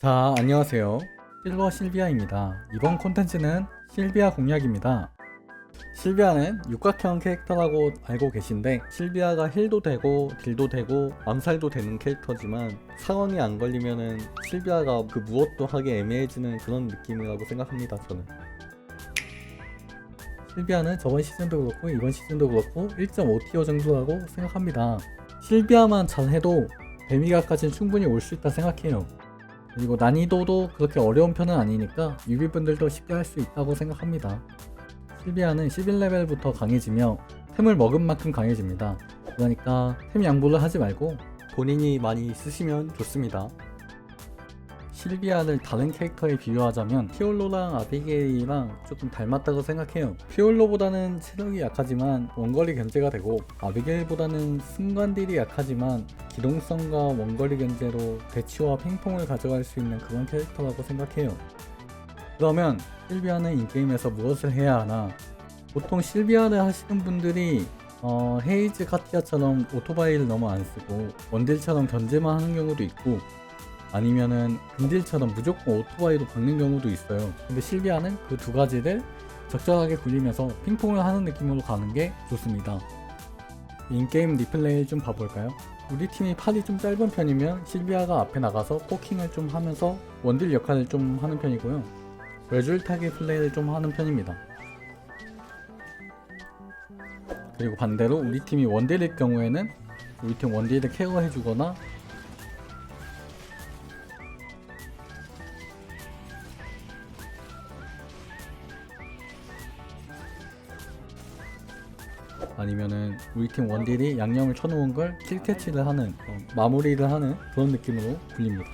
자, 안녕하세요. 실버 실비아입니다. 이번 콘텐츠는 실비아 공략입니다. 실비아는 육각형 캐릭터라고 알고 계신데 실비아가 힐도 되고 딜도 되고 암살도 되는 캐릭터지만 상황이 안 걸리면은 실비아가 그 무엇도 하기 애매해지는 그런 느낌이라고 생각합니다. 저는. 실비아는 저번 시즌도 그렇고 이번 시즌도 그렇고 1.5티어 정도라고 생각합니다. 실비아만 잘해도 데미가까지는 충분히 올 수 있다 생각해요. 그리고 난이도도 그렇게 어려운 편은 아니니까 유비분들도 쉽게 할 수 있다고 생각합니다. 실비아는 11레벨부터 강해지며 템을 먹은 만큼 강해집니다. 그러니까 템 양보를 하지 말고 본인이 많이 쓰시면 좋습니다. 실비아를 다른 캐릭터에 비교하자면 피올로랑 아비게일이랑 조금 닮았다고 생각해요. 피올로보다는 체력이 약하지만 원거리 견제가 되고 아비게일보다는 순간딜이 약하지만 기동성과 원거리 견제로 대치와 핑퐁을 가져갈 수 있는 그런 캐릭터라고 생각해요. 그러면 실비아는 인게임에서 무엇을 해야 하나? 보통 실비아를 하시는 분들이 어, 헤이즈 카티아처럼 오토바이를 너무 안 쓰고 원딜처럼 견제만 하는 경우도 있고 아니면은 근딜처럼 무조건 오토바이로 박는 경우도 있어요. 근데 실비아는 그 두 가지를 적절하게 굴리면서 핑퐁을 하는 느낌으로 가는 게 좋습니다. 인게임 리플레이 좀 봐볼까요? 우리 팀이 팔이 좀 짧은 편이면 실비아가 앞에 나가서 포킹을 좀 하면서 원딜 역할을 좀 하는 편이고요. 외줄 타기 플레이를 좀 하는 편입니다. 그리고 반대로 우리 팀이 원딜일 경우에는 우리 팀 원딜을 케어해주거나 우리 팀 원딜이 양념을 쳐놓은 걸 킬캐치를 하는 어, 마무리를 하는 그런 느낌으로 불립니다.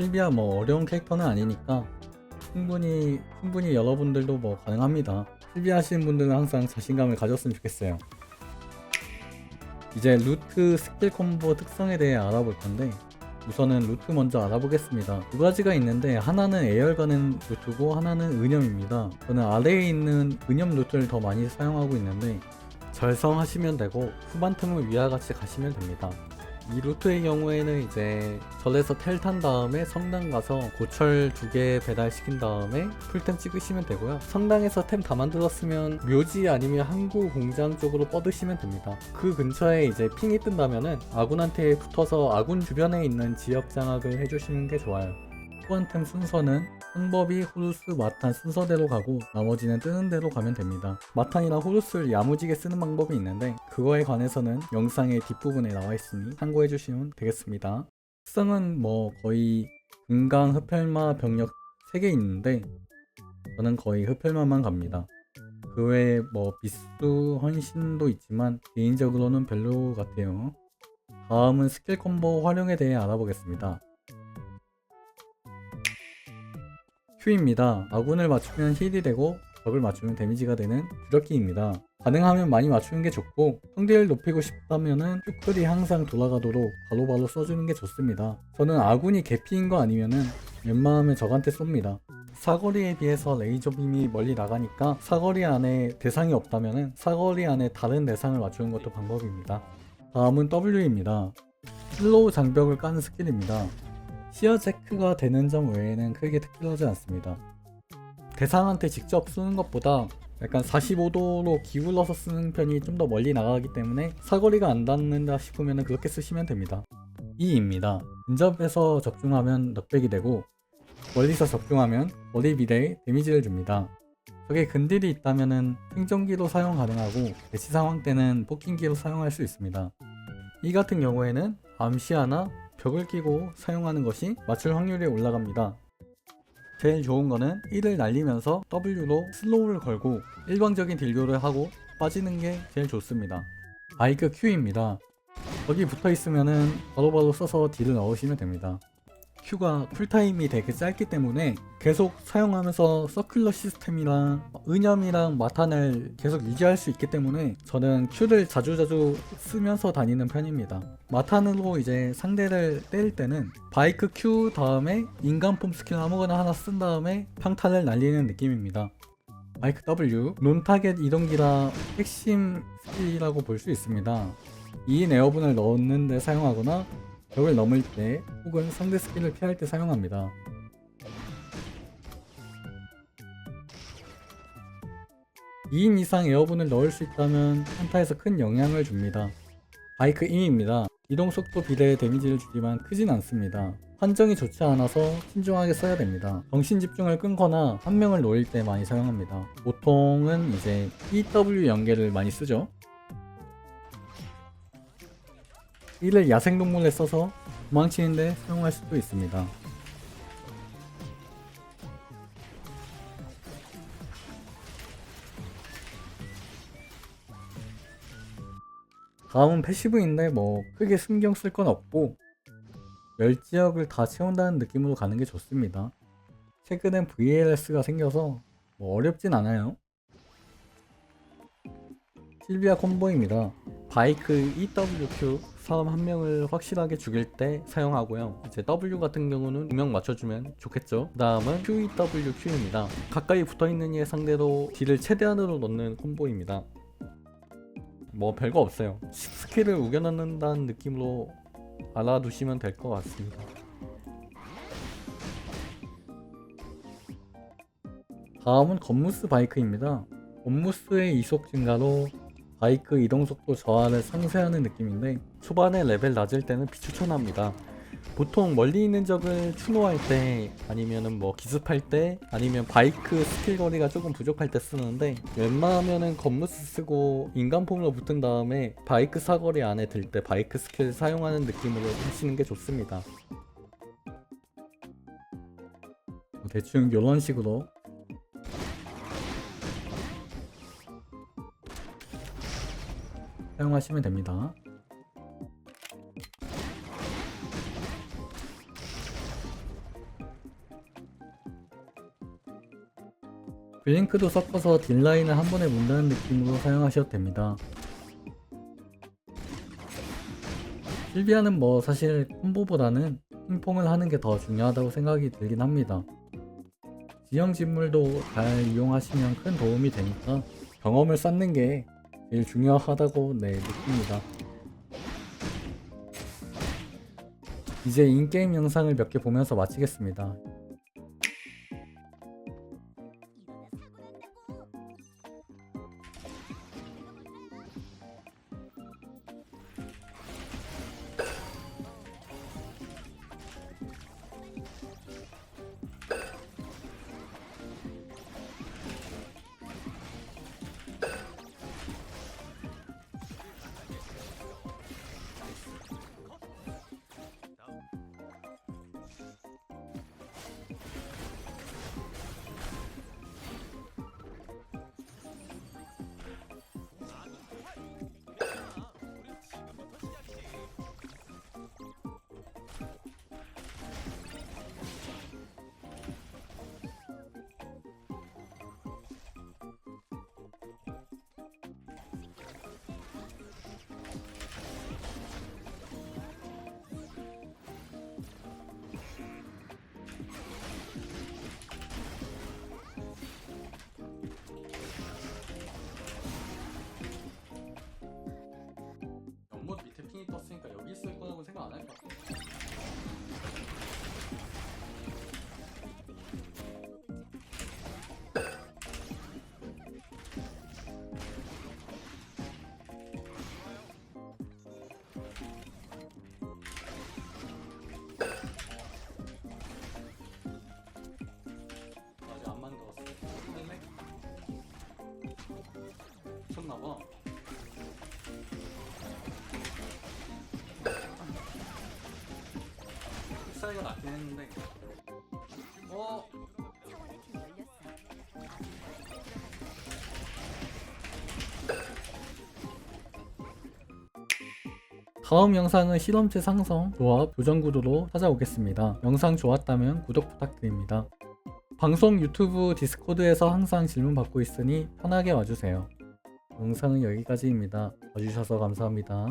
실비아 뭐 어려운 캐릭터는 아니니까 충분히 충분히 여러분들도 뭐 가능합니다. 실비 하시는 분들은 항상 자신감을 가졌으면 좋겠어요. 이제 루트 스킬 콤보 특성에 대해 알아볼 건데 우선은 루트 먼저 알아보겠습니다. 두 가지가 있는데 하나는 에열 가는 루트고 하나는 은염입니다. 저는 아래에 있는 은염 루트를 더 많이 사용하고 있는데 절성하시면 되고 후반 틈을 위와 같이 가시면 됩니다. 이 루트의 경우에는 이제 절에서 텔 탄 다음에 성당 가서 고철 두 개 배달시킨 다음에 풀템 찍으시면 되고요. 성당에서 템 다 만들었으면 묘지 아니면 항구 공장 쪽으로 뻗으시면 됩니다. 그 근처에 이제 핑이 뜬다면은 아군한테 붙어서 아군 주변에 있는 지역 장악을 해주시는 게 좋아요. 후반템 순서는 hun법이 호루스, 마탄 순서대로 가고 나머지는 뜨는 대로 가면 됩니다. 마탄이랑 호루스를 야무지게 쓰는 방법이 있는데 그거에 관해서는 영상의 뒷부분에 나와 있으니 참고해 주시면 되겠습니다. 특성은 뭐 거의 금강, 흡혈마, 병력 3개 있는데 저는 거의 흡혈마만 갑니다. 그 외에 뭐 비수, 헌신도 있지만 개인적으로는 별로 같아요. 다음은 스킬 콤보 활용에 대해 알아보겠습니다. Q입니다. 아군을 맞추면 힐이 되고 적을 맞추면 데미지가 되는 주력기입니다. 가능하면 많이 맞추는 게 좋고 성딜을 높이고 싶다면은 큐클이 항상 돌아가도록 바로바로 써주는 게 좋습니다. 저는 아군이 개피인 거 아니면은 웬만하면 적한테 쏩니다. 사거리에 비해서 레이저 빔이 멀리 나가니까 사거리 안에 대상이 없다면은 사거리 안에 다른 대상을 맞추는 것도 방법입니다. 다음은 W입니다. 슬로우 장벽을 까는 스킬입니다. 시야 체크가 되는 점 외에는 크게 특별하지 않습니다. 대상한테 직접 쓰는 것보다 약간 45도로 기울어서 쓰는 편이 좀 더 멀리 나가기 때문에 사거리가 안 닿는다 싶으면 그렇게 쓰시면 됩니다. 2입니다. 근접에서 적중하면 넉백이 되고 멀리서 적중하면 비례의 데미지를 줍니다. 적에 근딜이 있다면 생존기로 사용 가능하고 대치 상황 때는 포킹기로 사용할 수 있습니다. 이 같은 경우에는 암시아나 벽을 끼고 사용하는 것이 맞출 확률이 올라갑니다. 제일 좋은 거는 1을 날리면서 W로 슬로우를 걸고 일방적인 딜교를 하고 빠지는 게 제일 좋습니다. 바이크 Q입니다. 거기 붙어 있으면은 바로바로 써서 딜을 넣으시면 됩니다. Q가 쿨타임이 되게 짧기 때문에 계속 사용하면서 서큘러 시스템이랑 은염이랑 마탄을 계속 유지할 수 있기 때문에 저는 Q를 자주자주 쓰면서 다니는 편입니다. 마탄으로 이제 상대를 때릴 때는 바이크 Q 다음에 인간폼 스킬 아무거나 하나 쓴 다음에 평탄을 날리는 느낌입니다. 바이크 W 논타겟 이동기라 핵심 스킬이라고 볼 수 있습니다. 2인 에어분을 넣는 데 사용하거나 벽을 넘을 때 혹은 상대 스킬을 피할 때 사용합니다. (2인) 이상 에어분을 넣을 수 있다면 한타에서 큰 영향을 줍니다. 바이크 임입니다. 이동 속도 비례의 데미지를 주지만 크진 않습니다. 판정이 좋지 않아서 신중하게 써야 됩니다. 정신 집중을 끊거나 한 명을 놓일 때 많이 사용합니다. 보통은 이제 EW 연계를 많이 쓰죠. 이를 야생동물에 써서 도망치는데 사용할 수도 있습니다. 다음은 패시브인데 뭐 크게 신경 쓸 건 없고 열 지역을 다 채운다는 느낌으로 가는 게 좋습니다. 최근엔 VLS가 생겨서 뭐 어렵진 않아요. 실비아 콤보입니다. 바이크 EWQ 사람 한 명을 확실하게 죽일 때 사용하고요. 이제 W 같은 경우는 두 명 맞춰주면 좋겠죠. 그 다음은 QEWQ입니다. 가까이 붙어있는 이의 상대로 딜을 최대한으로 넣는 콤보입니다. 뭐 별거 없어요. 스킬을 우겨넣는다는 느낌으로 알아두시면 될 것 같습니다. 다음은 건무스 바이크입니다. 건무스의 이속 증가로 바이크 이동 속도 저하를 상쇄하는 느낌인데 초반에 레벨 낮을 때는 비추천합니다. 보통 멀리 있는 적을 추노할 때 아니면은 뭐 기습할 때 아니면 바이크 스킬 거리가 조금 부족할 때 쓰는데 웬만하면은 건무스 쓰고 인간폼으로 붙은 다음에 바이크 사거리 안에 들 때 바이크 스킬 사용하는 느낌으로 하시는 게 좋습니다. 뭐 대충 이런 식으로 사용하시면 됩니다. 블링크도 섞어서 딜라인을 한 번에 문다는 느낌으로 사용하셔도 됩니다. 실비아는 뭐 사실 콤보보다는 핑퐁을 하는 게 더 중요하다고 생각이 들긴 합니다. 지형 진물도 잘 이용하시면 큰 도움이 되니까 경험을 쌓는 게 제일 중요하다고 네, 느낍니다. 이제 인게임 영상을 몇 개 보면서 마치겠습니다. 거 사이가 낮긴 했는데 어? 다음 영상은 실험체 상성, 조합, 교정 구도로 찾아오겠습니다. 영상 좋았다면 구독 부탁드립니다. 방송 유튜브 디스코드에서 항상 질문 받고 있으니 편하게 와주세요. 영상은 여기까지입니다. 봐주셔서 감사합니다.